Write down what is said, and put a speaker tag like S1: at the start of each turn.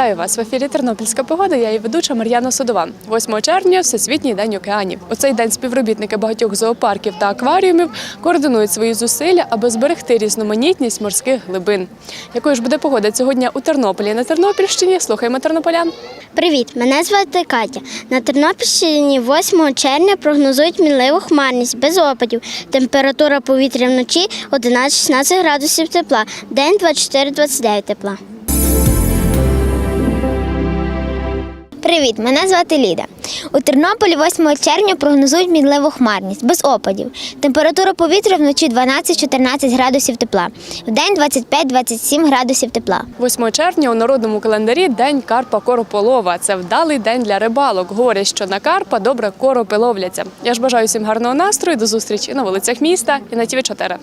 S1: Вітаю вас в ефірі Тернопільська погода. Я її ведуча Мар'яна Содова. 8 червня Всесвітній день океанів. У цей день співробітники багатьох зоопарків та акваріумів координують свої зусилля, аби зберегти різноманітність морських глибин. Якою ж буде погода сьогодні у Тернополі на Тернопільщині? Слухаємо тернополян.
S2: Привіт, мене звати Катя. На Тернопільщині 8 червня прогнозують мінливу хмарність без опадів. Температура повітря вночі 11-16 градусів тепла, день 24-29 тепла.
S3: Привіт, мене звати Ліда. У Тернополі 8 червня прогнозують мінливу хмарність без опадів. Температура повітря вночі 12-14 градусів тепла, вдень 25-27 градусів тепла.
S1: 8 червня у народному календарі день карпа корополова. Це вдалий день для рибалок. Говорять, що на карпа добре коропи ловляться. Я ж бажаю всім гарного настрою. До зустрічі на вулицях міста і на ТВ 4